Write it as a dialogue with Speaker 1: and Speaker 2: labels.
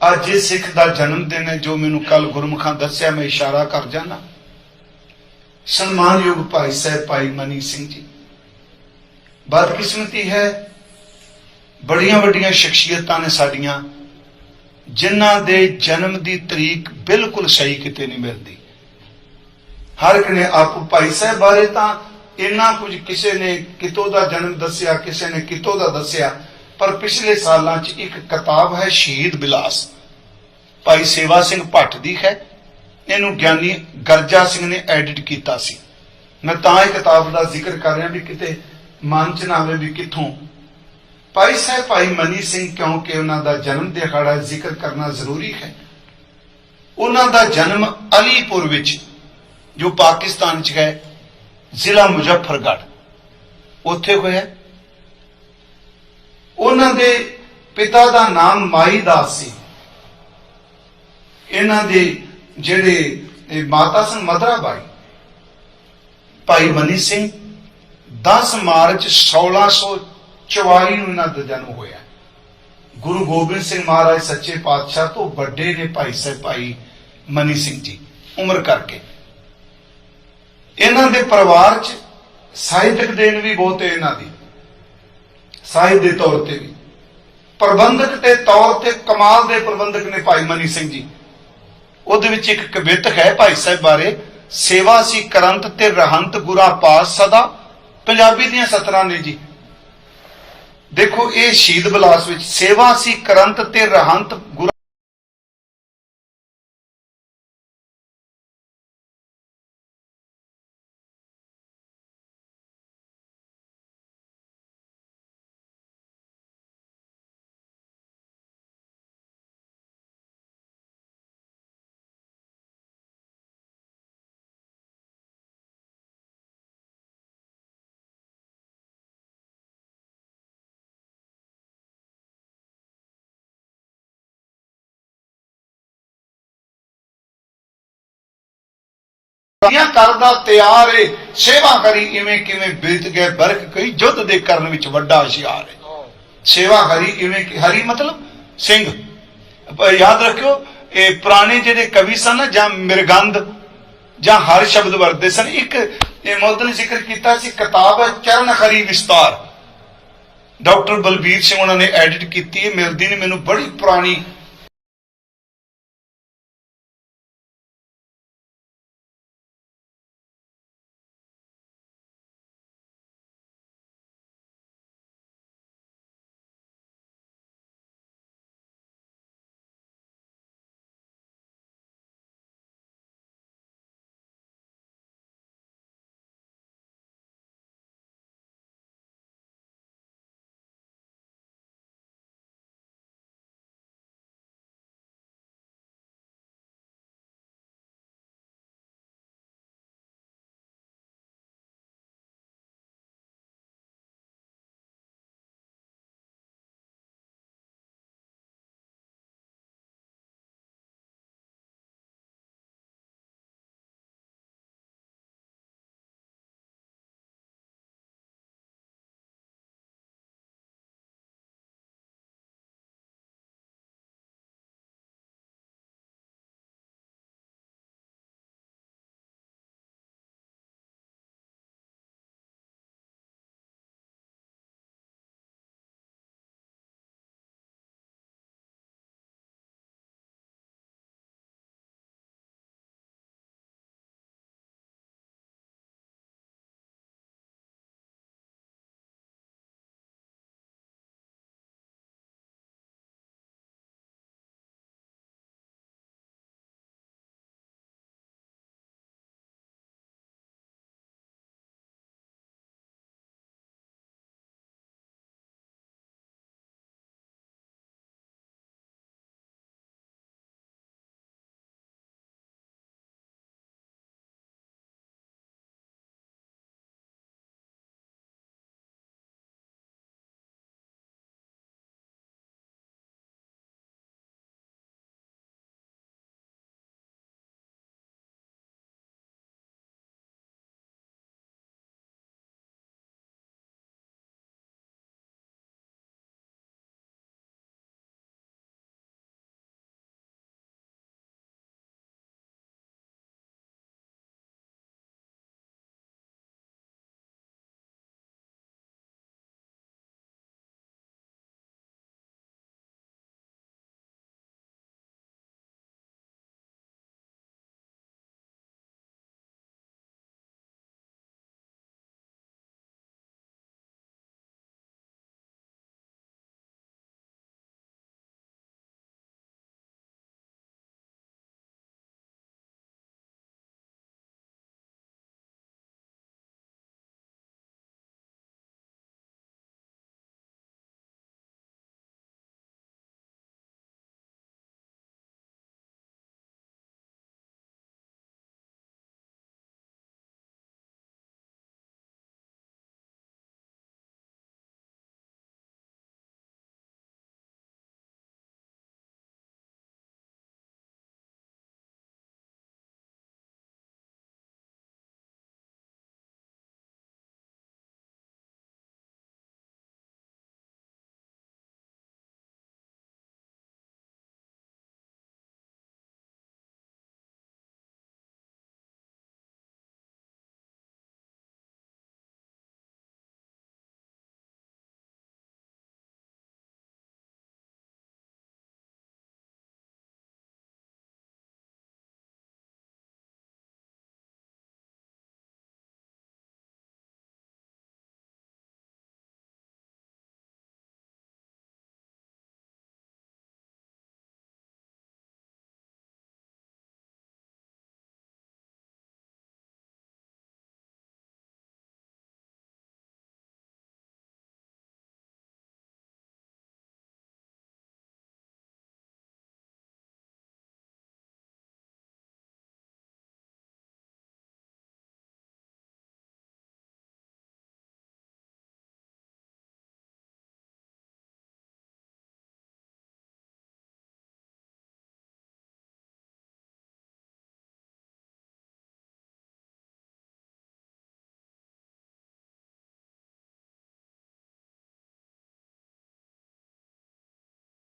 Speaker 1: ਅੱਜ ਇਹ ਸਿੱਖ ਦਾ ਜਨਮ ਦਿਨ ਹੈ, ਜੋ ਮੈਨੂੰ ਕੱਲ ਗੁਰਮੁਖਾਂ ਦੱਸਿਆ, ਮੈਂ ਇਸ਼ਾਰਾ ਕਰ ਜਾਣਾ ਸਨਮਾਨਯੋਗ ਭਾਈ ਸਾਹਿਬ, ਭਾਈ ਮਨੀ ਸਿੰਘ ਜੀ। ਬਦਕਿਸਮਤੀ ਹੈ, ਬੜੀਆਂ ਵੱਡੀਆਂ ਸ਼ਖਸੀਅਤਾਂ ਨੇ ਸਾਡੀਆਂ, ਜਿਨ੍ਹਾਂ ਦੇ ਜਨਮ ਦੀ ਤਰੀਕ ਬਿਲਕੁਲ ਸਹੀ ਕਿਤੇ ਨਹੀਂ ਮਿਲਦੀ। ਹਰ ਇੱਕ ਨੇ ਆਪ ਭਾਈ ਸਾਹਿਬ ਬਾਰੇ ਤਾਂ ਇੰਨਾ ਕੁਝ ਕਿਸੇ ਨੇ ਕਿਤੋਂ ਦਾ ਜਨਮ ਦੱਸਿਆ, ਕਿਸੇ ਨੇ ਕਿਤੋਂ ਦਾ ਦੱਸਿਆ ਪਰ ਪਿਛਲੇ ਸਾਲਾਂ 'ਚ ਇੱਕ ਕਿਤਾਬ ਹੈ ਸ਼ਹੀਦ ਬਿਲਾਸ। ਭਾਈ ਸੇਵਾ ਸਿੰਘ ਭੱਟ ਦੀ ਹੈ। ਇਹਨੂੰ ਗਿਆਨੀ ਗਰਜਾ ਸਿੰਘ ਨੇ ਐਡਿਟ ਕੀਤਾ ਸੀ। ਮੈਂ ਤਾਂ ਇਹ ਕਿਤਾਬ ਦਾ ਜ਼ਿਕਰ ਕਰ ਰਿਹਾ ਵੀ ਕਿਤੇ ਮਨ ਚ ਨਾ ਆਵੇ ਵੀ ਕਿੱਥੋਂ। ਭਾਈ ਸਾਹਿਬ, ਭਾਈ ਮਨੀ ਸਿੰਘ ਕਿਉਂਕਿ ਉਹਨਾਂ ਦਾ ਜਨਮ ਦਿਹਾੜਾ ਜ਼ਿਕਰ ਕਰਨਾ ਜ਼ਰੂਰੀ ਹੈ। ਉਹਨਾਂ ਦਾ ਜਨਮ ਅਲੀਪੁਰ ਵਿੱਚ, ਜੋ ਪਾਕਿਸਤਾਨ ਚ ਹੈ, ਜ਼ਿਲ੍ਹਾ ਮੁਜ਼ੱਫਰਗੜ੍ਹ। ਉੱਥੇ ਹੋਇਆ। ਉਹਨਾਂ ਦੇ ਪਿਤਾ ਦਾ ਨਾਮ ਮਾਈ ਦਾਸ ਸੀ। ਇਹਨਾਂ ਦੇ ਜਿਹੜੇ ਮਾਤਾ ਸਨ, ਮਦਰਾ ਬਾਈ। ਭਾਈ ਮਨੀ ਸਿੰਘ 10 ਮਾਰਚ 1644 ਨੂੰ ਇਹਨਾਂ ਦਾ ਜਨਮ ਹੋਇਆ। ਗੁਰੂ ਗੋਬਿੰਦ ਸਿੰਘ ਮਹਾਰਾਜ ਸੱਚੇ ਪਾਤਸ਼ਾਹ ਤੋਂ ਵੱਡੇ ਨੇ ਭਾਈ ਸਾਹਿਬ ਭਾਈ ਮਨੀ ਸਿੰਘ ਜੀ, ਉਮਰ ਕਰਕੇ। ਇਹਨਾਂ ਦੇ ਪਰਿਵਾਰ 'ਚ ਸਾਹਿਤਕ ਦੇਣ ਵੀ ਬਹੁਤ ਹੈ ਇਹਨਾਂ ਦੀ। ਸਾਹਿਤ ਦੇ ਤੌਰ ਤੇ ਵੀ। ਪ੍ਰਬੰਧਕ ਦੇ ਤੌਰ ਤੇ ਕਮਾਲ ਦੇ ਪ੍ਰਬੰਧਕ ਨੇ ਭਾਈ ਮਨੀ ਸਿੰਘ ਜੀ। ਉਹਦੇ ਵਿੱਚ ਇੱਕ ਕਵਿਤ ਹੈ ਭਾਈ ਸਾਹਿਬ ਬਾਰੇ, ਸੇਵਾ ਸੀ ਕਰੰਤ ਤੇ ਰਹੰਤ ਗੁਰਾ ਪਾਸ ਸਦਾ। ਪੰਜਾਬੀ ਦੀਆਂ ਸਤਰਾਂ ਨੇ ਜੀ। ਦੇਖੋ, ਇਹ ਸ਼ਹੀਦ ਬਲਾਸ ਵਿੱਚ ਸੇਵਾ ਸੀ ਕਰੰਤ ਤੇ ਰਹੰਤ ਦੀਆਂ ਕਰਦਾ ਤਿਆਰ ਏ, ਸੇਵਾ ਕਰੀ ਇਵੇਂ ਕਿਵੇਂ ਬੀਤ ਗਏ, ਬਰਕ ਕਈ ਜੁੱਧ ਦੇ ਕਰਨ ਵਿੱਚ ਵੱਡਾ ਹੁਸ਼ਿਆਰ ਏ। ਸੇਵਾ ਕਰੀ ਇਵੇਂ ਕਿ ਹਰੀ ਮਤਲਬ ਸਿੰਘ। ਯਾਦ ਰੱਖਿਓ, ਇਹ ਪੁਰਾਣੇ ਜਿਹੜੇ ਕਵੀ ਸਨ ਜਾਂ ਮਿਰਗੰਧ ਜਾਂ ਹਰ ਸ਼ਬਦ ਵਰਤੇ ਸਨ, ਇੱਕ ਇਹ ਮੌਤ ਨੇ ਜ਼ਿਕਰ ਕੀਤਾ ਸੀ, ਕਿਤਾਬ ਹੈ ਚਰਨ ਖਰੀ ਵਿਸਤਾਰ। ਡਾਕਟਰ ਬਲਬੀਰ ਸਿੰਘ ਉਹਨਾਂ ਨੇ ਐਡਿਟ ਕੀਤੀ ਹੈ, ਮਿਲਦੀ ਨੇ, ਮੈਨੂੰ ਬੜੀ ਪੁਰਾਣੀ